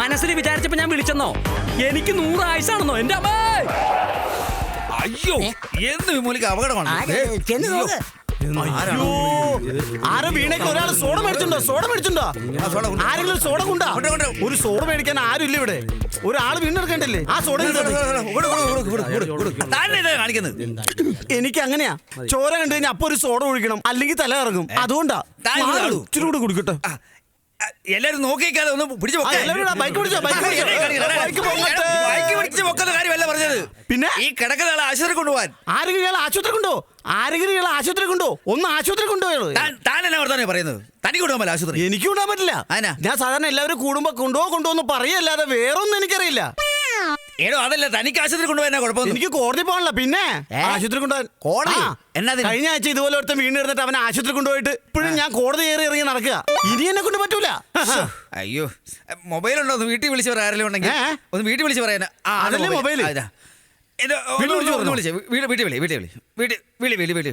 മനസ്സിൽ വിചാരിച്ചപ്പോ ഞാൻ വിളിച്ചെന്നോ? എനിക്ക് നൂറ് ആയുസാണെന്നോ? എന്റെ അമ്മേ! അയ്യോ എന്ത് വിമൂലിക്ക് അപകടമാണ് ആര്? ഏ, ചെന്ന് അയ്യോ. നോക്ക്. ആരാണ്? ആരോ വീണേക്ക് ഒരാൾ സോഡ മേടിച്ചിട്ടുണ്ടോ? സോഡ മേടിച്ചിട്ടുണ്ടോ? ആ, സോഡ കൊണ്ട്. ആരെങ്കിലും സോഡ കൊണ്ടാ കൊണ്ട്, കൊണ്ട്. ഒരു സോഡ മേടിക്കാൻ ആരും ഇല്ല ഇവിടെ. ഒരാൾ വീണെടുക്കണ്ടല്ലേ? ആ സോഡ കാണിക്കുന്നത്. എനിക്ക് അങ്ങനെയാ. ചോര കണ്ടു കഴിഞ്ഞാൽ അപ്പൊ ഒരു സോഡ ഒഴിക്കണം. അല്ലെങ്കിൽ തല ഇറങ്ങും അതുകൊണ്ടാ. ഇച്ചിരി കൂടെ കുടിക്കട്ടെ. എല്ലാരും നോക്കിക്കാതെ ഒന്ന് പിടിച്ചു ബൈക്ക് പിടിച്ചോ, പൊക്കുന്ന കാര്യമല്ല പറഞ്ഞത് പിന്നെ? ഈ കിടക്കുന്ന ആളെ ആശുപത്രി കൊണ്ടുപോകാൻ ആരെങ്കിലും ഇയാൾ ആശുപത്രി കൊണ്ടോ ആരെങ്കിലും ഇയാൾ ആശുപത്രി കൊണ്ടോ ഒന്ന് ആശുപത്രി കൊണ്ടുപോയത് താൻ എന്നാ വർത്താനം പറയുന്നത് തനിക്ക് കൊണ്ടുപോകാൻ പറ്റില്ല ആശുപത്രി എനിക്ക് കൊണ്ടുപോകാൻ പറ്റില്ല? ഞാൻ സാധാരണ എല്ലാവരും കൂടുമ്പോ കൊണ്ടുപോ കൊണ്ടുപോകുന്നു പറയല്ലാതെ വേറൊന്നും എനിക്കറിയില്ല ഏടോ അതല്ല തനിക്ക് ആശുപത്രി കൊണ്ടുപോയെന്നാ കുഴപ്പമൊന്നും എനിക്ക് കോടതി പോകണല്ലോ പിന്നെ? ആശുപത്രി കൊണ്ടുപോകാൻ കോടതി? എന്നതിന്? കഴിഞ്ഞ ആഴ്ച ഇതുപോലെ ഒരുത്തൻ വീണ് എടുത്തിട്ട് അവനെ ആശുപത്രി കൊണ്ടുപോയിട്ട് ഇപ്പോഴും ഞാൻ കോടതി കയറി ഇറങ്ങി നടക്കുക. ഇനി എന്നെ കൊണ്ട് പറ്റൂല. അയ്യോ. മൊബൈൽ ഉണ്ടോ ഒന്ന് വീട്ടിൽ വിളിച്ച് ആരെങ്കിലും ഉണ്ടെങ്കിൽ? ഒന്ന് വീട്ടിൽ വിളിച്ച് പറയാനാ. അതല്ലേ മൊബൈൽ. വീട്ടിൽ. ഇത്. വീട്ടിൽ വിളി വീട്ടിൽ വിളി വീട്ടിൽ വിളി. വീട്ടിൽ വിളി വിളി വിളി.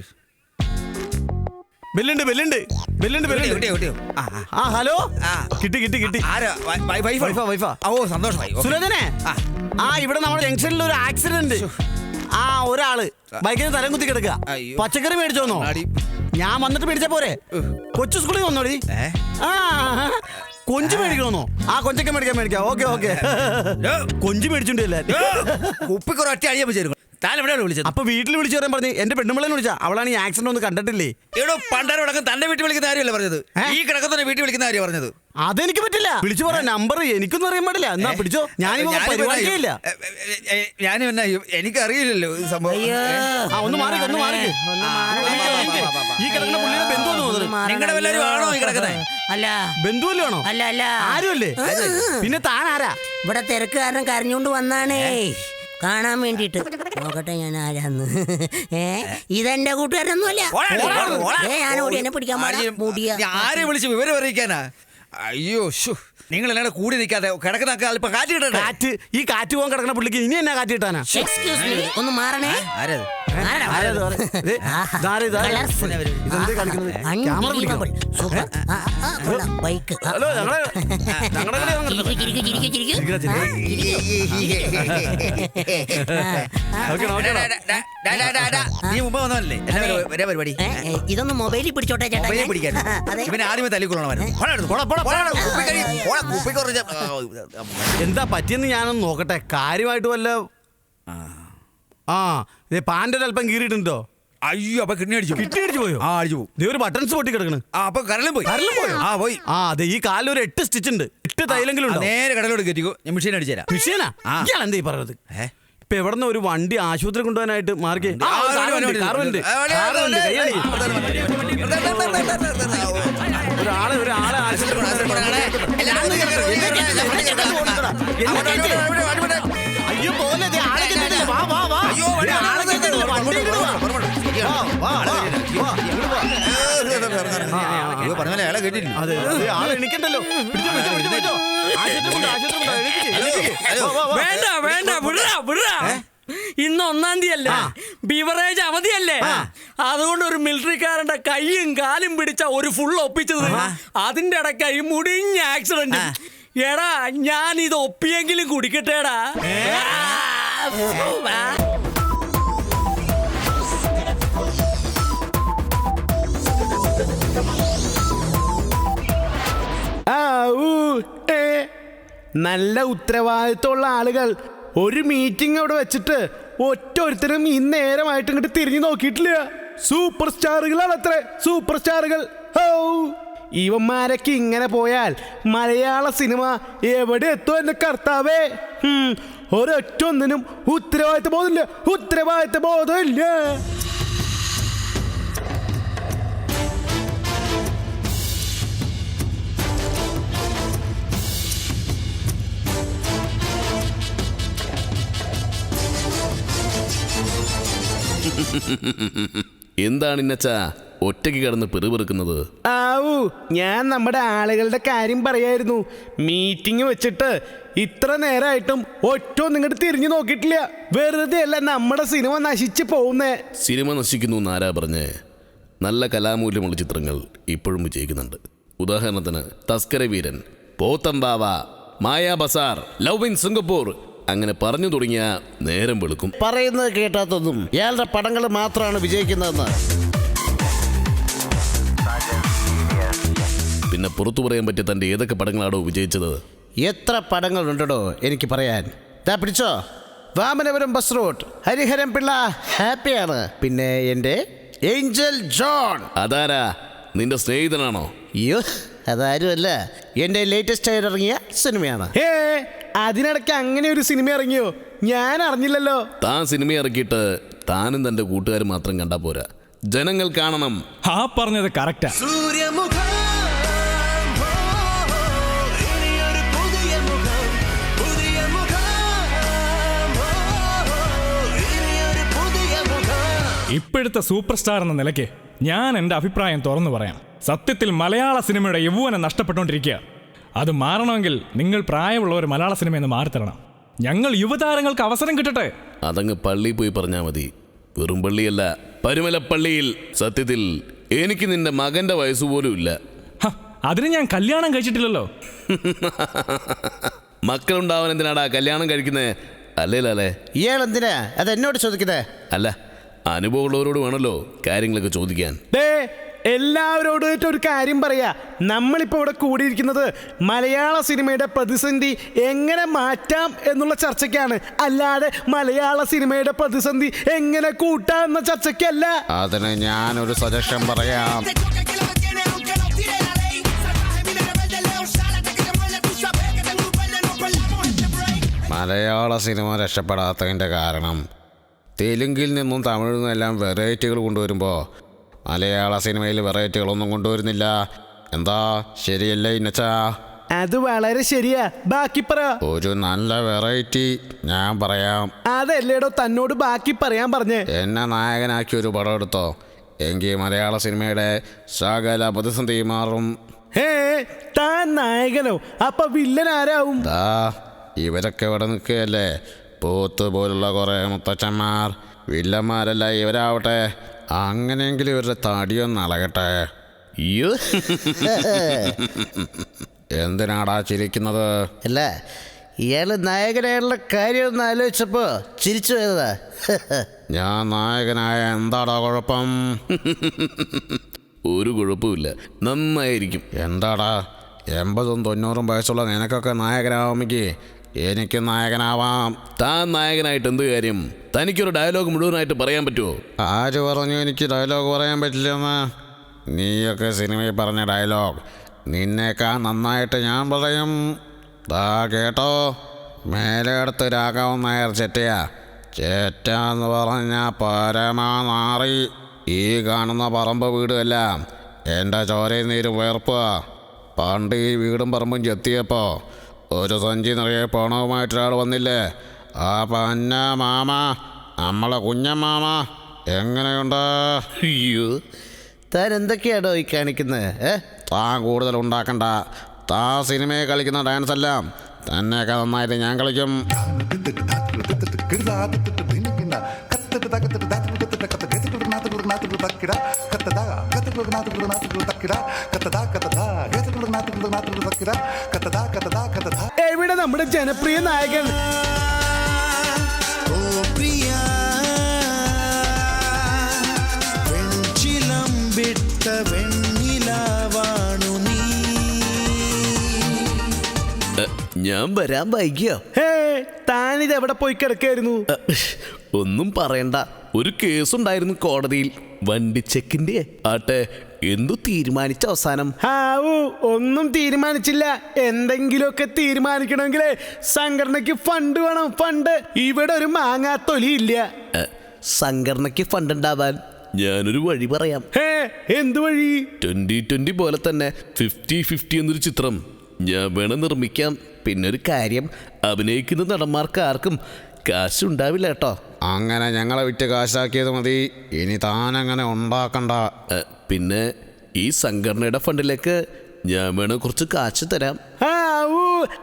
ബെല്ലുണ്ട് ബെല്ലുണ്ട്. ബെല്ലുണ്ട് ബെല്ലുണ്ട്. ആ, ആ. ആ ഹലോ? ആ. കിട്ടി കിട്ടി കിട്ടി. ആരാ? Y- Y- വൈഫാ? വൈഫാ, വൈഫാ. ഓ സന്തോഷമായി. സുരേന്ദ്രനെ? ആ. ആ ഇവിടെ നമ്മുടെ ജംഗ്ഷനിൽ ഒരു ആക്സിഡന്റ് ആ ഒരാൾ ബൈക്കിന് തലം കുത്തി കിടക്കുക. അയ്യോ. പച്ചക്കറി മേടിച്ചോന്നോ ആടി. ഞാൻ വന്നിട്ട് മേടിച്ച പോരെ. കൊച്ചു സ്കൂളിൽ വന്നോടി. ഏ? ആ കൊഞ്ച് മേടിക്കണമെന്നോ ആ കൊഞ്ചൊക്കെ മേടിക്കാൻ മേടിക്കാം. Okay okay. ഡോ, കൊഞ്ച് മേടിച്ചിട്ടില്ല. ഡോ, കുപ്പിക്കൊരു ഒറ്റ അടിയാൻ ചേരും താൻ എവിടെയാണ് വിളിച്ചത്? അപ്പൊ വീട്ടിൽ വിളിച്ചു പറയാൻ പറഞ്ഞു എന്റെ പെണ്ണുമ്പളെ വിളിച്ച അവളാണ് ഈ ആക്സിഡന്റ് ഒന്നും കണ്ടിട്ടില്ലേ? എടോ പണ്ടാരടക്കം തന്റെ വീട്ടിൽ വിളിക്കുന്ന കാര്യമല്ല പറഞ്ഞത്? ഈ കിടക്കുന്ന വീട്ടിൽ വിളിക്കുന്ന കാര്യം പറഞ്ഞത്. അതെനിക്ക് പറ്റില്ല. വിളിച്ചു പറ നമ്പർ എനിക്കൊന്നും അറിയാൻ പാടില്ല. എന്നാ പിടിച്ചോ. ഞാൻ പരിപാടിയില്ല ഞാൻ എന്നാ എനിക്കറിയില്ലല്ലോ ഇത് സംഭവം. അയ്യോ. ആ ഒന്ന് മാറി ഒന്ന് മാറി. ഈ കിടക്കുന്ന പുള്ളിയുടെ ബന്ധു എന്ന് തോന്നുന്നത് മാറണം. നിങ്ങളുടെ വല്ലവരും ആണോ ഈ കിടക്കുന്നെ? അല്ല. ബന്ധുവല്ലേ അല്ല അല്ല. ആരുമല്ലേ? പിന്നെ താൻ ആരാ ഇവിടെ തിരക്ക് കാരണം കരഞ്ഞുകൊണ്ട് വന്നാണേ. കാണാൻ വേണ്ടിട്ട് നോക്കട്ടെ ഞാൻ ആരാന്ന്. ഏ ഇതെന്റെ കൂട്ടുകാരനൊന്നുമല്ല. ഞാൻ പോടാ, പോടാ. ഏ എന്നെ പിടിക്കാൻ പാടില്ല ഞാൻ ആരെ വിളിച്ച് വിവരം അറിയിക്കാനാ? അയ്യോ ഷു നിങ്ങൾ എന്നാണ് കൂടി നിൽക്കാതെ കിടക്കുന്ന അല്പം കാറ്റ് കിട്ടട്ടെ കാറ്റ് ഈ കാറ്റ് പോകാൻ കിടക്കുന്ന പുള്ളിക്ക് ഇനി എന്നാ കാറ്റ് കിട്ടാനാ എക്സ്ക്യൂസ് മീ ഒന്ന് മാറണേ ആരത് ബൈക്ക് ഹലോ ഞങ്ങളെ. നീ മുമ്പ് വന്നതല്ലേ പരിപാടി ഇതൊന്ന് മൊബൈലിൽ പിടിച്ചോട്ടെ ചേട്ടാ. പിടിക്കാൻ ഇവനെ ആദ്യമേ തല്ലിക്കൊള്ളണമായിരുന്നു എന്താ പറ്റിയെന്ന് ഞാനൊന്ന് നോക്കട്ടെ കാര്യമായിട്ട് വല്ല ആ ഇതേ പാന്റെ അല്പം കീറിയിട്ടുണ്ടോ അയ്യോ അപ്പൊ കിഡ്നി അടിച്ചു കിഡ്നി അടിച്ചു പോയോ ആ അടിച്ചു പോകും ദേ ഒരു ബട്ടൺസ് പൊട്ടി കിടക്കണ് ആ അപ്പൊ കരളും പോയി കരളും പോയി ആ പോയി ആ അതെ ഈ കാലിൽ ഒരു എട്ട് സ്റ്റിച്ച് ഉണ്ട് എട്ട് തൈലെങ്കിലും ഉണ്ട് നേരെ കടലോട് കയറ്റിക്കോ ഞാൻ മെഷീൻ അടിച്ചേരാ തരാം മിഷീനാ ആ. ഇയാൾ എന്താ ഈ പറയുന്നത്? ഇപ്പൊ എവിടെ ഒരു വണ്ടി ആശുപത്രി കൊണ്ടുപോകാനായിട്ട് മാർഗേ. കാറുണ്ട് ആ, കാറുണ്ട് വണ്ടി. ഒരാളെ ഒരാളെ അയ്യോ പോലെ. വാ വാ വാ. അയ്യോ, ആളെ കെട്ടിട്ടില്ല. വണ്ടി ഇങ്ങട് വാ. വാ, വാ, വാ, വാ, ഇങ്ങട് വാ. അയ്യോ പറഞ്ഞ അയാളെ കേട്ടില്ല ആളെ എണിക്കണ്ടല്ലോ. വേണ്ട വേണ്ട. വിടാ വിടറാ ഇന്ന് ഒന്നാം തീയതി അല്ലേ ബിവറേജ് അവധിയല്ലേ? അതുകൊണ്ട് ഒരു മിലിറ്ററിക്കാരന്റെ കൈയും കാലും പിടിച്ച ഒരു ഫുൾ ഒപ്പിച്ചത് അതിന്റെ ഇടയ്ക്കായി മുടിഞ്ഞ ആക്സിഡന്റ് എടാ ഞാൻ ഇത് ഒപ്പിയെങ്കിലും കുടിക്കട്ടേടാ. നല്ല ഉത്തരവാദിത്തമുള്ള ആളുകൾ. ഒരു മീറ്റിംഗ് അവിടെ വെച്ചിട്ട് ഒറ്റ ഒരുത്തരും ഈ നേരമായിട്ട് ഇങ്ങോട്ട് തിരിഞ്ഞു നോക്കിയിട്ടില്ല. സൂപ്പർ സ്റ്റാറുകളാണ് അത്ര. സൂപ്പർ സ്റ്റാറുകൾ ഹോ. ഇവന്മാരൊക്കെ ഇങ്ങനെ പോയാൽ മലയാള സിനിമ എവിടെ എത്തും എന്ന കർത്താവേ? ഒരൊറ്റ ഒന്നിനും ഉത്തരവാദിത്ത ബോധമില്ല. ഉത്തരവാദിത്ത ബോധമില്ല. എന്താണ് ഇന്നച്ചാ ഒറ്റയ്ക്ക് കിടന്ന് പിറുപിറുക്കുന്നത്? ആവൂ ഞാൻ നമ്മുടെ ആളുകളുടെ കാര്യം പറയായിരുന്നു. മീറ്റിംഗ് വെച്ചിട്ട് ഇത്ര നേരമായിട്ടും ഒറ്റ നിങ്ങോട്ട് തിരിഞ്ഞു നോക്കിയിട്ടില്ല. വെറുതെ അല്ല നമ്മുടെ സിനിമ നശിച്ചു പോകുന്നേ. സിനിമ നശിക്കുന്നു എന്നാരാ പറഞ്ഞേ? നല്ല കലാമൂല്യമുള്ള ചിത്രങ്ങൾ ഇപ്പോഴും വിജയിക്കുന്നുണ്ട്. ഉദാഹരണത്തിന് Thaskara Veeran Pothan Vava Maya Bazaar love in Singapore അങ്ങനെ പറഞ്ഞു തുടങ്ങിയ നേരം വെളുക്കും. പറയുന്നത് കേട്ടാത്തതും ഇയാളുടെ പടങ്ങൾ മാത്രമാണ് വിജയിക്കുന്നതെന്ന്. പിന്നെ പുറത്തു പറയാൻ പറ്റിയ തന്റെ ഏതൊക്കെ പടങ്ങളാണോ വിജയിച്ചത്? എത്ര പടങ്ങളുണ്ടോ എനിക്ക് പറയാൻ. ദാ പിടിച്ചോ. Vamanapuram bus route. ഹരിഹരം പിള്ള ഹാപ്പിയാണ്. പിന്നെ എന്റെ ഏഞ്ചൽ ജോൺ. അതാരാ? നിന്റെ സ്നേഹിതനാണോ? അയ്യോ അതാരുമല്ല. എന്റെ ലേറ്റസ്റ്റ് ആയിട്ട് ഇറങ്ങിയ സിനിമയാണ്. ഏ അതിനിടയ്ക്ക് അങ്ങനെ ഒരു സിനിമ ഇറങ്ങിയോ? ഞാൻ അറിഞ്ഞില്ലല്ലോ. താൻ സിനിമ ഇറക്കിയിട്ട് താനും തന്റെ കൂട്ടുകാരും മാത്രം കണ്ടാ പോരാ. ജനങ്ങൾ കാണണം. ആ പറഞ്ഞത് കറക്റ്റാ ഇപ്പോഴത്തെ സൂപ്പർ സ്റ്റാർ എന്ന നിലയ്ക്ക് ഞാൻ എന്റെ അഭിപ്രായം തുറന്നു പറയാം. സത്യത്തിൽ മലയാള സിനിമയുടെ യൗവനം നഷ്ടപ്പെട്ടുകൊണ്ടിരിക്കുക. അത് മാറണമെങ്കിൽ നിങ്ങൾ പ്രായമുള്ള ഒരു മലയാള സിനിമയെന്ന് മാറിത്തരണം. ഞങ്ങൾ യുവതാരങ്ങൾക്ക് അവസരം കിട്ടട്ടെ. അതങ്ങ് പള്ളി പോയി പറഞ്ഞാൽ മതി. വെറും പള്ളിയല്ല പരുമലപ്പള്ളിയിൽ. സത്യത്തിൽ എനിക്ക് നിന്റെ മകന്റെ വയസ്സ് പോലും ഇല്ല. ഹ, അതിന് ഞാൻ കല്യാണം കഴിച്ചിട്ടില്ലല്ലോ. മക്കളുണ്ടാവാൻ എന്തിനാടാ കല്യാണം കഴിക്കുന്നേ? അല്ലേ? ലാലേ ഇയാൾ എന്തിനാ? അത് എന്നോട് ചോദിക്കുന്നത് അല്ല അനുഭവമുള്ളവരോട് വേണല്ലോ കാര്യങ്ങളൊക്കെ ചോദിക്കാൻ. ദേ എല്ലാവരോടുമായിട്ട് ഒരു കാര്യം പറയാ. നമ്മളിപ്പോൾ ഇവിടെ കൂടിയിരിക്കുന്നത് മലയാള സിനിമയുടെ പ്രതിസന്ധി എങ്ങനെ മാറ്റാം എന്നുള്ള ചർച്ചയ്ക്കാണ്. അല്ലാതെ മലയാള സിനിമയുടെ പ്രതിസന്ധി എങ്ങനെ കൂട്ടാം എന്ന ചർച്ചയ്ക്കല്ല. അതിന് ഞാനൊരു സജഷൻ പറയാം. മലയാള സിനിമ രക്ഷപ്പെടാത്തതിന്റെ കാരണം തെലുങ്കിൽ നിന്നും തമിഴിൽ നിന്നും എല്ലാം വെറൈറ്റികൾ കൊണ്ടുവരുമ്പോൾ മലയാള സിനിമയിൽ വെറൈറ്റികളൊന്നും കൊണ്ടുവരുന്നില്ല. എന്താ? ശരിയല്ലേ ഇന്നച്ചാ? അത് വളരെ ശരിയാ. ബാക്കി പറ. ഒരു നല്ല വെറൈറ്റി ഞാൻ പറയാം. അതല്ലേടോ തന്നോട് ബാക്കി പറയാൻ പറഞ്ഞേ? എന്നെ നായകനാക്കി ഒരു പടം എടുത്തോ? എങ്കിൽ മലയാള സിനിമയുടെ സകല പ്രതിസന്ധി മാറും താൻ നായകനോ? അപ്പൊ വില്ലൻ ആരാവും? ദാ ഇവരൊക്കെ ഇവിടെ നിൽക്കുകയല്ലേ? പോത്ത് പോലുള്ള കുറേ മുത്തച്ഛന്മാർ. വില്ലന്മാരല്ല ഇവരാവട്ടെ. അങ്ങനെയെങ്കിലും ഇവരുടെ തടിയൊന്ന് അളകട്ടെ. അയ്യോ എന്തിനാടാ ചിരിക്കുന്നത്? അല്ല ഇയാൾ നായകനായുള്ള കാര്യം ഒന്ന് ആലോചിച്ചപ്പോ ചിരിച്ചു പോയതാ. ഞാൻ നായകനായ എന്താടാ കുഴപ്പം? ഒരു കുഴപ്പമില്ല നന്നായിരിക്കും. എന്താടാ? എൺപതും തൊണ്ണൂറും വയസ്സുള്ള നിനക്കൊക്കെ നായകനാവാമെങ്കിൽ എനിക്ക് നായകനാവാം. താൻ നായകനായിട്ട് എന്ത് കാര്യം? തനിക്കൊരു ഡയലോഗ് മുഴുവനായിട്ട് പറയാൻ പറ്റുമോ ആര് പറഞ്ഞു എനിക്ക് ഡയലോഗ് പറയാൻ പറ്റില്ലെന്ന്? നീയൊക്കെ സിനിമയിൽ പറഞ്ഞ ഡയലോഗ്. നിന്നേക്കാൾ നന്നായിട്ട് ഞാൻ പറയും. ദാ കേട്ടോ. മേലെടുത്ത് രാഘവൻ നായർ ചെറ്റയാ ചേറ്റ എന്ന് പറഞ്ഞ പരമാറി ഈ കാണുന്ന പറമ്പ് വീടുമെല്ലാം എന്റെ ചോരയിൽ നീര് വേർപ്പുക പണ്ട് ഈ വീടും പറമ്പും ചെത്തിയപ്പോൾ ഒരു സഞ്ചി നിറയെ പണവുമായിട്ടൊരാൾ വന്നില്ലേ ആ പന്ന മാമ നമ്മളെ കുഞ്ഞമാമ എങ്ങനെയുണ്ട് അയ്യോ താൻ എന്തൊക്കെയാണോ ഈ കാണിക്കുന്നത് ഏ താൻ കൂടുതൽ ഉണ്ടാക്കണ്ട താ സിനിമയെ കളിക്കുന്ന ഡാൻസ് എല്ലാം തന്നെയൊക്കെ നന്നായിട്ട് ഞാൻ കളിക്കും എവിടെ നമ്മുടെ ജനപ്രിയ നായകൻ ഓ പ്രിയ നമ്മുടെ ജനപ്രിയ വെണ്ണിലാവാണു നീ. എ, ഞാൻ വരാൻ വൈകിയോ? ഹേ താനിത് എവിടെ പോയി കിടക്കായിരുന്നു? ഒന്നും പറയണ്ട. ഒരു കേസുണ്ടായിരുന്നു കോടതിയിൽ. വണ്ടി ചെക്കിന്റെ ആട്ടെ എന്തു തീരുമാനിച്ച അവസാനം? ഹാവു ഒന്നും തീരുമാനിച്ചില്ല. എന്തെങ്കിലുമൊക്കെ തീരുമാനിക്കണമെങ്കിൽ സംഘടനയ്ക്ക് ഫണ്ട് വേണം. ഫണ്ട്. ഇവിടെ ഒരു മാങ്ങാത്തൊലി ഇല്ല സംഘടനയ്ക്ക് ഫണ്ട് ഉണ്ടാവാൻ ഞാനൊരു വഴി പറയാം. ഹേ എന്ത് വഴി? ട്വന്റി ട്വന്റി പോലെ തന്നെ ഫിഫ്റ്റി ഫിഫ്റ്റി എന്നൊരു ചിത്രം ഞാൻ വേണം നിർമ്മിക്കാം. പിന്നെ ഒരു കാര്യം അഭിനയിക്കുന്ന നടന്മാർക്ക് ആർക്കും കാശുണ്ടാവില്ല കേട്ടോ. അങ്ങനെ ഞങ്ങളെ വിറ്റ് കാശാക്കിയത് മതി. ഇനി താനങ്ങനെ അങ്ങനെ ഉണ്ടാക്കണ്ട പിന്നെ ഈ സംഘടനയുടെ ഫണ്ടിലേക്ക് ഞാൻ വേണം കുറച്ച് കാശ് തരാം.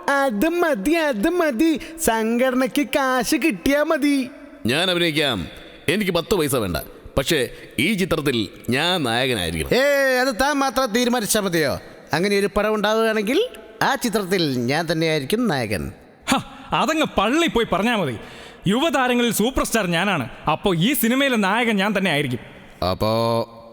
അത് മതി അത് മതി. സംഘടനയ്ക്ക് കാശ് കിട്ടിയാ മതി. ഞാൻ അഭിനയിക്കാം. എനിക്ക് പത്ത് പൈസ വേണ്ട. പക്ഷേ ഈ ചിത്രത്തിൽ ഞാൻ നായകനായിരിക്കും ഏ അത് താൻ മാത്രം തീരുമാനിച്ചാൽ മതിയോ? അങ്ങനെ ഒരു പടം ഉണ്ടാവുകയാണെങ്കിൽ ആ ചിത്രത്തിൽ ഞാൻ തന്നെയായിരിക്കും നായകൻ. ഹ, അതങ്ങ് പള്ളി പോയി പറഞ്ഞാൽ മതി. യുവതാരങ്ങളിൽ സൂപ്പർ സ്റ്റാർ ഞാനാണ്. അപ്പോൾ ഈ സിനിമയിലെ നായകൻ ഞാൻ തന്നെ ആയിരിക്കും. അപ്പോ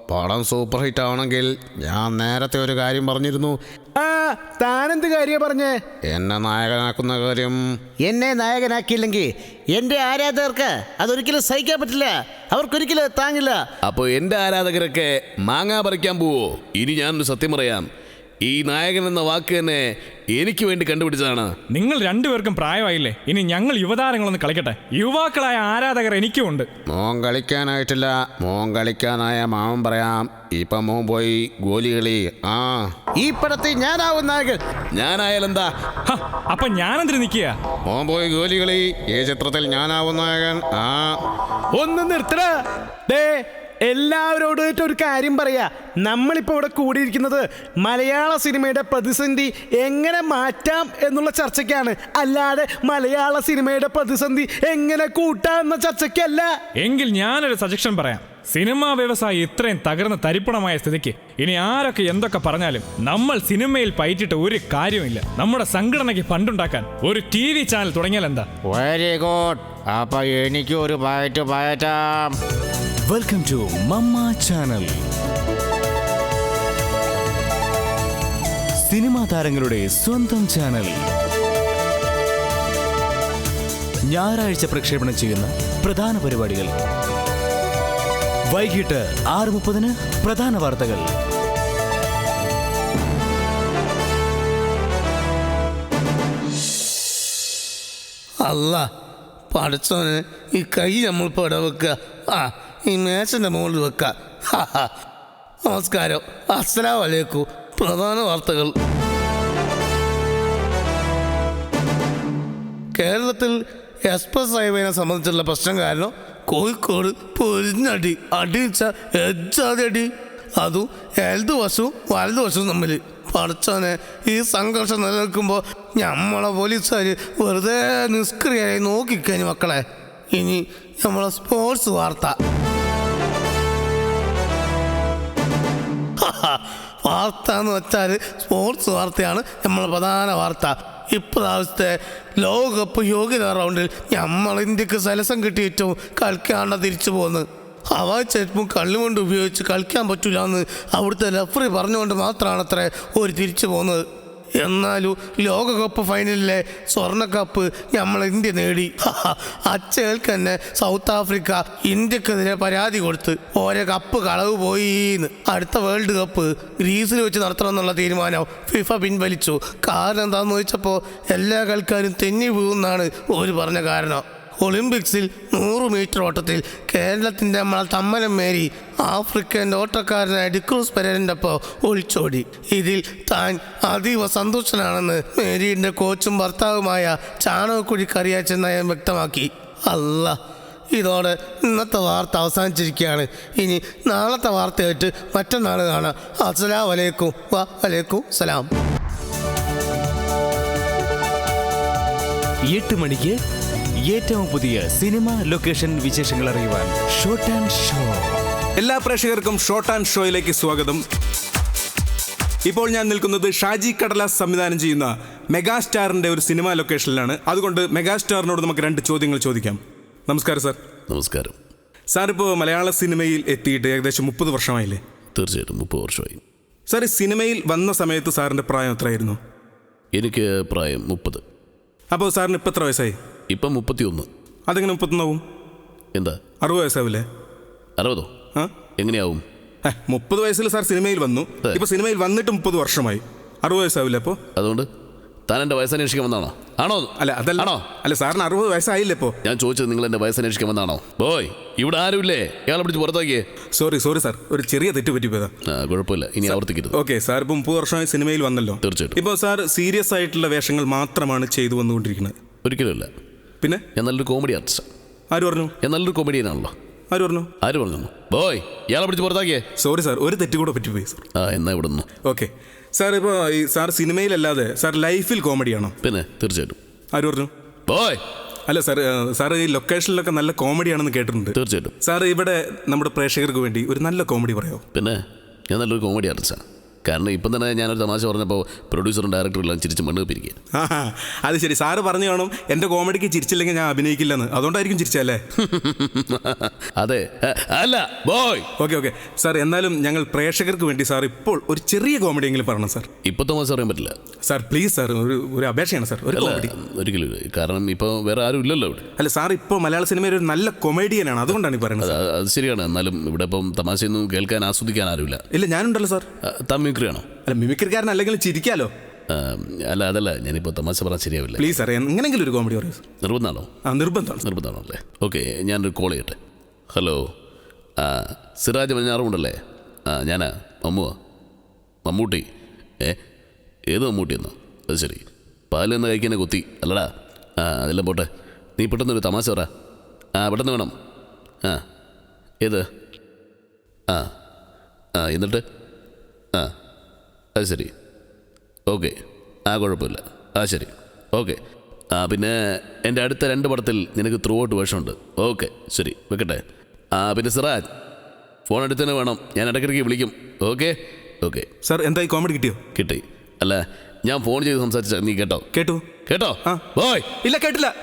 പടം സൂപ്പർ ഹിറ്റ് ആവണമെങ്കിൽ ഞാൻ നേരത്തെ ഒരു കാര്യം പറഞ്ഞിരുന്നു. ആ താനെന്ത് കാര്യ പറഞ്ഞേ? എന്നെ നായകനാക്കുന്ന കാര്യം. എന്നെ നായകനാക്കിയില്ലെങ്കിൽ എന്റെ ആരാധകർക്ക് അതൊരിക്കലും സഹിക്കാൻ പറ്റില്ല. അവർക്കൊരിക്കലും താങ്ങില്ല. അപ്പോൾ എന്റെ ആരാധകരൊക്കെ മാങ്ങാ പറിക്കാൻ പോവോ? ഇനി ഞാനൊരു സത്യം പറയാം. ഈ നായകൻ എന്ന വാക്ക് തന്നെ എനിക്ക് വേണ്ടി കണ്ടുപിടിച്ചതാണ്. നിങ്ങൾ രണ്ടുപേർക്കും പ്രായമായില്ലേ? ഇനി ഞങ്ങൾ യുവതാരങ്ങളൊന്ന് കളിക്കട്ടെ. യുവാക്കളായ ആരാധകർ എനിക്കും ഉണ്ട്. മോൻ കളിക്കാനായിട്ടില്ല. മോൻ കളിക്കാനായ മാമൻ പറയാം. ഇപ്പൊ മോൻ പോയി ഗോലി കളി. ആ. ഈ പടത്തിൽ ഞാനാവും നായകൻ. ഞാനായാലെന്താ അപ്പൊ ഞാനെന്തിനു നിക്കുക മോൻ പോയി ഗോലി കളി. ഈ ചിത്രത്തിൽ ഞാനാവും നായകൻ. ആ. ഒന്ന് നിർത്തട. ഏറ്റവും ഒരു കാര്യം പറയാ. നമ്മളിപ്പോ ഇവിടെ കൂടിയിരിക്കുന്നത് മലയാള സിനിമയുടെ പ്രതിസന്ധി എങ്ങനെ മാറ്റാം എന്നുള്ള ചർച്ചയ്ക്കാണ്. അല്ലാതെ മലയാള സിനിമയുടെ പ്രതിസന്ധി എങ്ങനെ കൂട്ടാം എന്ന ചർച്ചയ്ക്കല്ല. എങ്കിൽ ഞാനൊരു സജഷൻ പറയാം. സിനിമാ വ്യവസായം ഇത്രയും തകർന്ന തരിപ്പണമായ സ്ഥിതിക്ക് ഇനി ആരൊക്കെ എന്തൊക്കെ പറഞ്ഞാലും നമ്മൾ സിനിമയിൽ പയറ്റിട്ട് ഒരു കാര്യമില്ല നമ്മുടെ സംഘടനയ്ക്ക് ഫണ്ടുണ്ടാക്കാൻ ഒരു ടി വി ചാനൽ തുടങ്ങിയാൽ എന്താ? വെരി ഗുഡ് അപ്പൊ എനിക്ക് ഒരു ബൈറ്റ് പയറ്റാം. വെൽക്കം ടു മമ്മ ചാനൽ സിനിമാ താരങ്ങളുടെ സ്വന്തം ചാനൽ ഞായറാഴ്ച പ്രക്ഷേപണം ചെയ്യുന്ന പ്രധാന പരിപാടികൾ. വൈകിട്ട് ആറ് മുപ്പതിന് പ്രധാന വാർത്തകൾ. അല്ല പഠിച്ചവന് ഈ കൈ നമ്മൾ പടവെക്കുക വെക്കുക? ആ ഈ മേശന്റെ മുകളിൽ വെക്കാം. നമസ്കാരം. അസ്സലാം വലൈക്കും പ്രധാന വാർത്തകൾ. കേരളത്തിൽ എക്സ്പ്രസ് ഹൈവേനെ സംബന്ധിച്ചുള്ള പ്രശ്നം കാരണം കോഴിക്കോട് പൊരിഞ്ഞടി. അടിച്ച എജ്ജാതി അടി അതും ഇടതു വശവും വലതു വശവും തമ്മിൽ പഠിച്ചോനെ ഈ സംഘർഷം നിലനിൽക്കുമ്പോൾ നമ്മളെ പോലീസുകാർ വെറുതെ നിഷ്ക്രിയായി നോക്കിക്കഴിഞ്ഞു മക്കളെ. ഇനി നമ്മളെ സ്പോർട്സ് വാർത്ത. വാർത്ത എന്ന് വെച്ചാൽ സ്പോർട്സ് വാർത്തയാണ് നമ്മളെ പ്രധാന വാർത്ത. ഇപ്രാവശ്യത്തെ ലോകകപ്പ് യോഗ്യത റൗണ്ടിൽ നമ്മൾ ഇന്ത്യയ്ക്ക് സലസം കിട്ടിയിട്ടും കളിക്കാണ്ട തിരിച്ചു പോന്ന്. അവ ചെരുപ്പും കള്ളുകൊണ്ട് ഉപയോഗിച്ച് കളിക്കാൻ പറ്റില്ല എന്ന് അവിടുത്തെ റഫറി പറഞ്ഞുകൊണ്ട് മാത്രമാണ് അത്ര ഒരു തിരിച്ചു പോകുന്നത് എന്നാലും ലോകകപ്പ് ഫൈനലിലെ സ്വർണകപ്പ് നമ്മൾ ഇന്ത്യ നേടി. അച്ചകൾക്ക് തന്നെ സൗത്ത് ആഫ്രിക്ക ഇന്ത്യക്കെതിരെ പരാതി കൊടുത്ത് ഓരോ കപ്പ് കളവ് പോയിന്ന്. അടുത്ത വേൾഡ് കപ്പ് ഗ്രീസിൽ വെച്ച് നടത്തണം എന്നുള്ള തീരുമാനം ഫിഫ പിൻവലിച്ചു. കാരണം എന്താണെന്ന് ചോദിച്ചപ്പോൾ എല്ലാ കളിക്കാരും തെന്നി വീഴുന്നാണ് ഒരു പറഞ്ഞ കാരണം. ഒളിമ്പിക്സിൽ നൂറ് മീറ്റർ ഓട്ടത്തിൽ കേരളത്തിന്റെ നമ്മളെ തമ്മനം മേരി ആഫ്രിക്കൻ ഓട്ടക്കാരനായ ഡിക്രൂസ് പെരേരന്റെ ഒപ്പം ഒളിച്ചോടി. ഇതിൽ താൻ അതീവ സന്തുഷ്ടനാണെന്ന് മേരിയുടെ കോച്ചും ഭർത്താവുമായ ചാണകക്കുഴി കറിയാച്ചൻ നയം വ്യക്തമാക്കി. അല്ല ഇതോടെ ഇന്നത്തെ വാർത്ത അവസാനിച്ചിരിക്കുകയാണ്. ഇനി നാളത്തെ വാർത്തയായിട്ട് മറ്റന്നാൾ കാണാം. അസ്സലാം വലൈക്കും വാ വലൈക്കും സലാം. എട്ട് മണിക്ക് ഏറ്റവും പുതിയ സിനിമ ലൊക്കേഷൻ വിശേഷങ്ങൾ അറിയുവാൻ ഷോട്ട് ആൻഡ് ഷോ. എല്ലാ പ്രേക്ഷകർക്കും ഷോട്ട് ആൻഡ് ഷോയിലേക്ക് സ്വാഗതം. ഇപ്പോൾ ഞാൻ നിൽക്കുന്നത് ഷാജി കടലാസ് സംവിധാനം ചെയ്യുന്ന മെഗാസ്റ്റാറിന്റെ ഒരു സിനിമ ലൊക്കേഷനിലാണ്. അതുകൊണ്ട് മെഗാസ്റ്റാറിനോട് നമുക്ക് രണ്ട് ചോദ്യങ്ങൾ ചോദിക്കാം. നമസ്കാരം സാർ. നമസ്കാരം. സാർ ഇപ്പോൾ മലയാള സിനിമയിൽ എത്തിയിട്ട് ഏകദേശം മുപ്പത് വർഷമായില്ലേ? തീർച്ചയായിട്ടും മുപ്പത് വർഷമായി. സാർ ഈ സിനിമയിൽ വന്ന സമയത്ത് സാറിന്റെ പ്രായം എത്രയായിരുന്നു? എനിക്ക് പ്രായം മുപ്പത്. അപ്പോൾ സാറിന് ഇപ്പം എത്ര വയസ്സായി? ഇപ്പം മുപ്പത്തിയൊന്ന്. അതെങ്ങനെ മുപ്പത്തൊന്നാവും? എന്താ? അറുപത് വയസ്സാവില്ലേ? അറുപതോ? ആ? എങ്ങനെയാവും? മുപ്പത് വയസ്സിൽ സാർ സിനിമയിൽ വന്നു. ഇപ്പൊ സിനിമയിൽ വന്നിട്ട് മുപ്പത് വർഷമായി. അറുപത് വയസ്സാവില്ല അപ്പോൾ അതുകൊണ്ട് താൻ എന്റെ വയസ്സന്വേഷിക്കാൻ വന്നാണോ ആണോ? അല്ല അതല്ല. ആണോ? അല്ല സാറിന് അറുപത് വയസ്സായില്ലേ ഇപ്പോൾ ഞാൻ ചോദിച്ചത് നിങ്ങൾ എന്റെ വയസ്സന്വേഷിക്കാൻ വന്നാണോ ബോയ് ഇവിടെ ആരുമില്ലേ? ഇയാളെ പിടിച്ച് പുറത്താക്കിയേ. Sorry sorry sir. ഒരു ചെറിയ തെറ്റ് പറ്റിപ്പോയതാ. കുഴപ്പമില്ല. ഇനി ആവർത്തിക്കരുത്. ഓക്കെ സാർ ഇപ്പം മുപ്പത് വർഷമായി സിനിമയിൽ വന്നല്ലോ. തീർച്ചയായിട്ടും. ഇപ്പോൾ സാർ സീരിയസ് ആയിട്ടുള്ള വേഷങ്ങൾ മാത്രമാണ് ചെയ്തു വന്നുകൊണ്ടിരിക്കുന്നത്. ഒരിക്കലുമില്ല പിന്നെ? ഞാൻ നല്ലൊരു കോമഡി ആർട്ടിസ്റ്റ് ആര് പറഞ്ഞു? ഞാൻ നല്ലൊരു കോമഡിയനാണല്ലോ ആര് പറഞ്ഞു? ആര് പറഞ്ഞു? ബോയ് ഇയാളെ പിടിച്ച് പുറത്താക്കിയേ. സോറി സാർ ഒരു തെറ്റ് കൂടെ പറ്റിപ്പോയി സാർ ആ എന്നാ ഇവിടെ നിന്നു. ഓക്കെ. സാർ ഇപ്പോൾ ഈ സാർ സിനിമയിലല്ലാതെ സാർ ലൈഫിൽ കോമഡിയാണോ പിന്നെ തീർച്ചയായിട്ടും. ആര് പറഞ്ഞു? ബോയ്. അല്ല സാർ സാർ ഈ ലൊക്കേഷനിലൊക്കെ നല്ല കോമഡിയാണെന്ന് കേട്ടിട്ടുണ്ട്. തീർച്ചയായിട്ടും. സാർ ഇവിടെ നമ്മുടെ പ്രേക്ഷകർക്ക് വേണ്ടി ഒരു നല്ല കോമഡി പറയാമോ? പിന്നെ ഞാൻ നല്ലൊരു കോമഡി ആർട്ടിസ്റ്റാണ് കാരണം ഇപ്പം തന്നെ ഞാനൊരു തമാശ പറഞ്ഞപ്പോൾ പ്രൊഡ്യൂസറും ഡയറക്ടറും എല്ലാം ചിരിച്ച് മണ്ണ് പിരിക്കുക അത് ശരി. സാറ് പറഞ്ഞു കാണും എന്റെ കോമഡിക്ക് ചിരിച്ചില്ലെങ്കിൽ ഞാൻ അഭിനയിക്കില്ലെന്ന്. അതുകൊണ്ടായിരിക്കും ചിരിച്ചല്ലേ അതെ. അല്ല ബോയ് ഓക്കെ ഓക്കെ. സാർ എന്നാലും ഞങ്ങൾ പ്രേക്ഷകർക്ക് വേണ്ടി സാർ ഇപ്പോൾ ഒരു ചെറിയ കോമഡി എങ്കിലും പറയണം സാർ. ഇപ്പോൾ തമാശ പറയാൻ പറ്റില്ല. സാർ പ്ലീസ് സാർ ഒരു ഒരു അപേക്ഷയാണ് സാർ. ഒരു കോമഡി ഒരിക്കലും. കാരണം ഇപ്പോൾ വേറെ ആരും ഇല്ലല്ലോ ഇവിടെ. അല്ല സാർ ഇപ്പോൾ മലയാള സിനിമയിൽ ഒരു നല്ല കൊമേഡിയനാണ് അതുകൊണ്ടാണ് ഈ പറയുന്നത് അത് ശരിയാണ്. എന്നാലും ഇവിടെ ഇപ്പം തമാശയൊന്നും കേൾക്കാൻ ആസ്വദിക്കാൻ ആരുമില്ല. ഇല്ല ഞാനുണ്ടല്ലോ സാർ. തമ്മിക്രിയാണോ അല്ല മിമിക്രിക്കാരൻ അല്ലെങ്കിൽ ചിരിക്കാലോ? അല്ല അതല്ല ഞാനിപ്പോൾ തമാശ പറഞ്ഞാൽ ശരിയാവില്ല. പ്ലീസ് അറിയാം എങ്ങനെങ്കിലും ഒരു കോമഡി പറയൂ. നിർബന്ധമാണോ? ആ നിർബന്ധമാണ്. നിർബന്ധമാണോ അല്ലേ ഓക്കെ ഞാനൊരു കോൾ ചെയ്യട്ടെ. ഹലോ ആ സിറാജ് മഞ്ഞാറുമുണ്ടല്ലേ? ആ ഞാനാ മമ്മുവാ. മമ്മൂട്ടി. ഏ ഏത് മമ്മൂട്ടി എന്നോ അത് ശരി. പാലെന്ന് കഴിക്കുന്ന കുത്തി അല്ലടാ. ആ അതെല്ലാം പോട്ടെ. നീ പെട്ടെന്നൊരു തമാശ പറ. ആ പെട്ടെന്ന് വേണം. ആ ഏത്? ആ ആ എന്നിട്ട്? ആ അത് ശരി. ഓക്കെ. ആ കുഴപ്പമില്ല. ആ ശരി. ഓക്കെ. ആ പിന്നെ എന്റെ അടുത്ത രണ്ട് പടത്തിൽ നിനക്ക് ത്രൂ ഔട്ട് വേഷമുണ്ട് ഓക്കെ ശരി. വെക്കട്ടെ. ആ പിന്നെ സിറാജ് ഫോൺ അടുത്ത് തന്നെ വേണം. ഞാൻ ഇടയ്ക്കിടയ്ക്ക് വിളിക്കും. ഓക്കെ? ഓക്കെ. സാർ എന്തായി? കോമഡി കിട്ടിയോ? കിട്ടി. അല്ല ഞാൻ ഫോൺ ചെയ്ത് സംസാരിച്ച നീ കേട്ടോ? കേട്ടു. കേട്ടോ? ബോയ്! ഇല്ല കേട്ടില്ല.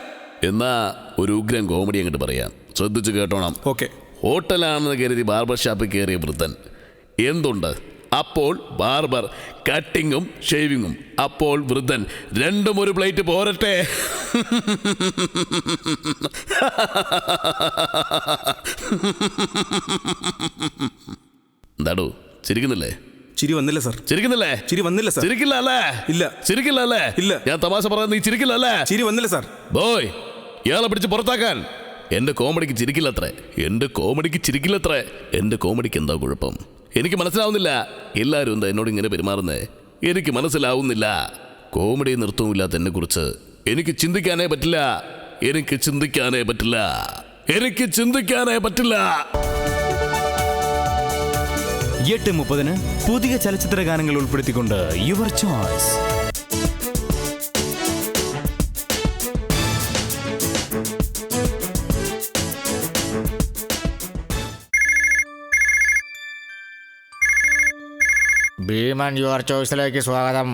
എന്നാ ഒരു ഉഗ്രം കോമഡി അങ്ങോട്ട് പറയാം. ശ്രദ്ധിച്ച് കേട്ടോണം. ഓക്കെ. ഹോട്ടലാണെന്ന് കരുതി ബാർബർ ഷാപ്പിൽ കയറിയ വൃദ്ധൻ. എന്തുണ്ട്? അപ്പോൾ ബാർബർ കട്ടിങ്ങും ഷേവിങ്ങും. അപ്പോൾ വൃദ്ധൻ രണ്ടും ഒരു പ്ലേറ്റ് പോരട്ടെ. എന്താടോ ചിരിക്കുന്നില്ലേ? ചിരി വന്നില്ല സാർ. ചിരിക്കുന്നില്ലേ? ചിരി വന്നില്ല സാർ. ചിരിക്കില്ല അല്ലേ? ഇല്ല. ചിരിക്കില്ല അല്ലേ? ഇല്ല. ഞാൻ തമാശ പറയാൻ നീ ചിരിക്കില്ല അല്ലേ? ചിരി വന്നില്ല സാർ. ബോയ് ഇയാളെ പിടിച്ച് പുറത്താക്കാൻ. എന്റെ കോമഡിക്ക് ചിരിക്കില്ലത്രേ. എന്റെ കോമഡിക്ക് ചിരിക്കില്ലത്രേ. എന്റെ കോമഡിക്ക് എന്താ കുഴപ്പം? എനിക്ക് മനസ്സിലാവുന്നില്ല. എല്ലാവരും എന്താ എന്നോട് ഇങ്ങനെ പെരുമാറുന്നേ? എനിക്ക് മനസ്സിലാവുന്നില്ല. കോമഡി നൃത്തവുമില്ലാത്ത എന്നെ കുറിച്ച് എനിക്ക് ചിന്തിക്കാനേ പറ്റില്ല. എനിക്ക് ചിന്തിക്കാനേ പറ്റില്ല. എനിക്ക് ചിന്തിക്കാനേ പറ്റില്ല. എട്ട് മുപ്പതിന് പുതിയ ചലച്ചിത്ര ഗാനങ്ങൾ ഉൾപ്പെടുത്തിക്കൊണ്ട് യുവർ ചോയ്സ് ഭീമൻ യുവർ ചോയ്സിലേക്ക് സ്വാഗതം.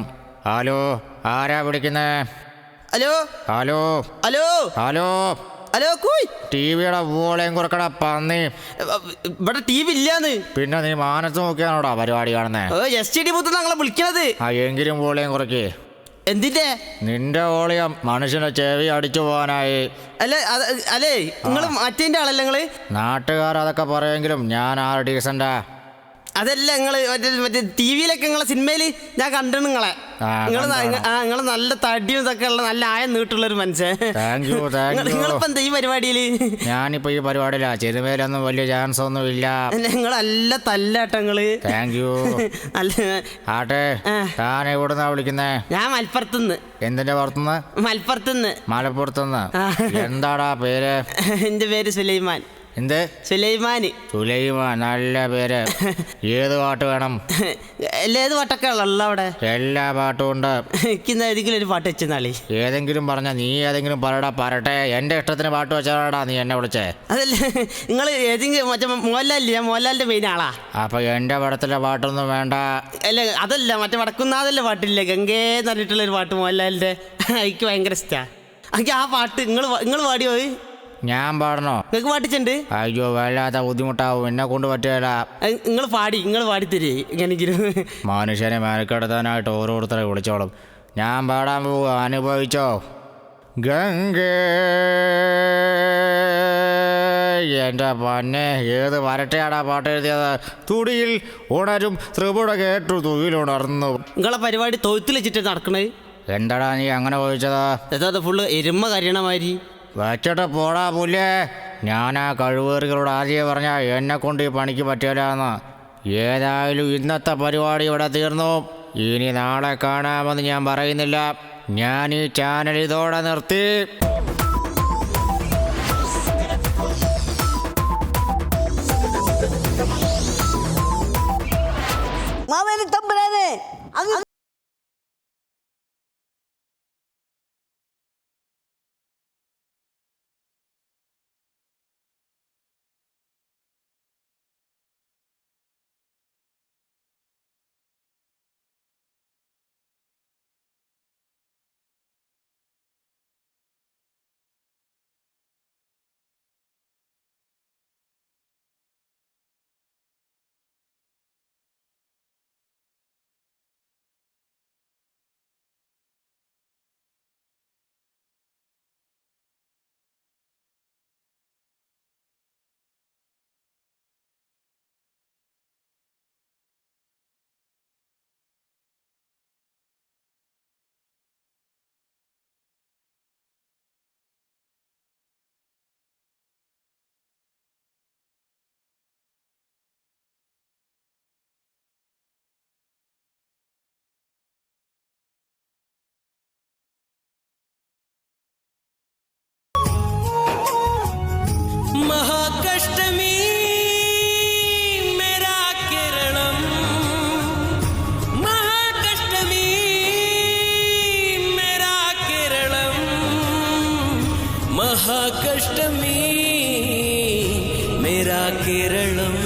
ഹലോ ആരാ വിളിക്കുന്നേ? Hello? Hello? Hello? Hello? Hello കൂയ്. T വിയുടെ വോളയും കുറക്കട പന്നി. ഇവിടെ ടി വി ഇല്ലാന്ന് പിന്നെ നീ മാനത്ത് നോക്കിയാണോടാ പരിപാടി കാണുന്നേ? എസ് ടി ഡി ബൂത്ത് ഞങ്ങളെ വിളിക്കണത്. ആ എങ്കിലും വോളയും കുറയ്ക്ക്. എന്തിന്റെ? നിന്റെ ഓളിയം മനുഷ്യനെ ചെവി അടിച്ചു പോകാനായി. അല്ല അല്ലേ? നിങ്ങൾ മറ്റേന്റെ ആളല്ലേ നിങ്ങൾ? നാട്ടുകാർ അതൊക്കെ പറയുമെങ്കിലും ഞാൻ ആ. ഡീസന്റാ അതല്ല നിങ്ങൾ മറ്റേ മറ്റേ ടി വിയിലൊക്കെ നിങ്ങളെ സിനിമയിൽ ഞാൻ കണ്ടു നിങ്ങളെ. നിങ്ങൾ ആ. നിങ്ങൾ നല്ല തടിയും ഇതൊക്കെ ഉള്ള നല്ല ആയം നീട്ടുള്ള ഒരു മനുഷ്യൻ. നിങ്ങളിപ്പോ എന്താ ഈ പരിപാടിയിൽ? ഞാനിപ്പോ ഈ പരിപാടിയിലാ. ചെറുമേലൊന്നും വലിയ ചാൻസ് ഒന്നും ഇല്ല. നിങ്ങളല്ല തല്ലാട്ടങ്ങൾ താങ്ക് യു ആട്ടെ ഞാൻ എവിടുന്നാ വിളിക്കുന്നേ? ഞാൻ മലപ്പുറത്തുനിന്ന്. എന്തിന്റെ പുറത്തുനിന്ന്? മലപ്പുറത്തുനിന്ന്. മലപ്പുറത്തുനിന്ന്. എന്താടാ പേര്? എന്റെ പേര് സുലൈമാൻ. എന്ത്? സുലൈമാൻ സുലൈമാൻ നല്ല പേര്. ഏത് പാട്ട് വേണം? എല്ലാ ഏത് പാട്ടൊക്കെ ഉള്ളല്ലോ അവിടെ? എല്ലാ പാട്ടും ഉണ്ട്. ഏതെങ്കിലും ഒരു പാട്ട് വെച്ചെന്നാളി ഏതെങ്കിലും പറഞ്ഞ നീ ഏതെങ്കിലും പറയടാ പറട്ടെ എന്റെ ഇഷ്ടത്തിന് പാട്ട് വെച്ചാടാ നീ എന്നെ വിളിച്ചേ. അതല്ല നിങ്ങൾ ഏതെങ്കിലും മറ്റേ മോഹൻലാലില്ലേ? ഞാൻ മോഹൻലാലിന്റെ മെയിൻ ആളാ. അപ്പൊ എന്റെ പടത്തിലെ പാട്ടൊന്നും വേണ്ട. അല്ല അതല്ല മറ്റേ വടക്കുന്നാഥല്ലേ പാട്ടില്ല? ഗംഗേ എന്ന് പറഞ്ഞിട്ടുള്ള ഒരു പാട്ട് മോഹൻലാലിന്റെ. എനിക്ക് ഭയങ്കര ഇഷ്ടാ. എനിക്ക് ആ പാട്ട് നിങ്ങൾ നിങ്ങൾ പാടിയോ ഞാൻ പാടണോ? നിങ്ങൾക്ക് പാട്ടിച്ചുണ്ട്? അയ്യോ വല്ലാത്ത ബുദ്ധിമുട്ടാവും. എന്നെ കൊണ്ട് പറ്റില്ല നിങ്ങൾ പാടി നിങ്ങൾ പാടി തരേ എങ്ങനെയെങ്കിലും മനുഷ്യനെ മെനക്കെടുത്താനായിട്ട് ഓരോരുത്തരെ വിളിച്ചോളും. ഞാൻ പാടാൻ പോവുക. അനുഭവിച്ചോ? ഗംഗ. എന്റെ പന്നെ ഏത് വരട്ടെയാടാ പാട്ട് എഴുതിയത് തുടിയിൽ ഉണരും ത്രിപുട കേട്ടു തുയിലുണർന്നു. നിങ്ങളെ പരിപാടി തൊഴുത്തിൽ വെച്ചിട്ട് നടക്കണേ? എന്താടാ നീ അങ്ങനെ ചോദിച്ചതാ? ഫുള്ള് എരുമ കരയണ മാതിരി? വെച്ചിട്ട് പോടാ പുല്ലേ. ഞാൻ ആ കഴിവേറികളോട് ആദ്യം പറഞ്ഞ എന്നെ കൊണ്ട് ഈ പണിക്ക് പറ്റില്ലാന്ന് ഏതായാലും ഇന്നത്തെ പരിപാടി ഇവിടെ തീർന്നു. ഇനി നാളെ കാണാമെന്ന് ഞാൻ പറയുന്നില്ല. ഞാൻ ഈ ചാനൽ ഇതോടെ നിർത്തി. മാവേലി തമ്പുരാനെ അങ്ങ് महाकष्टमी मेरा केरलम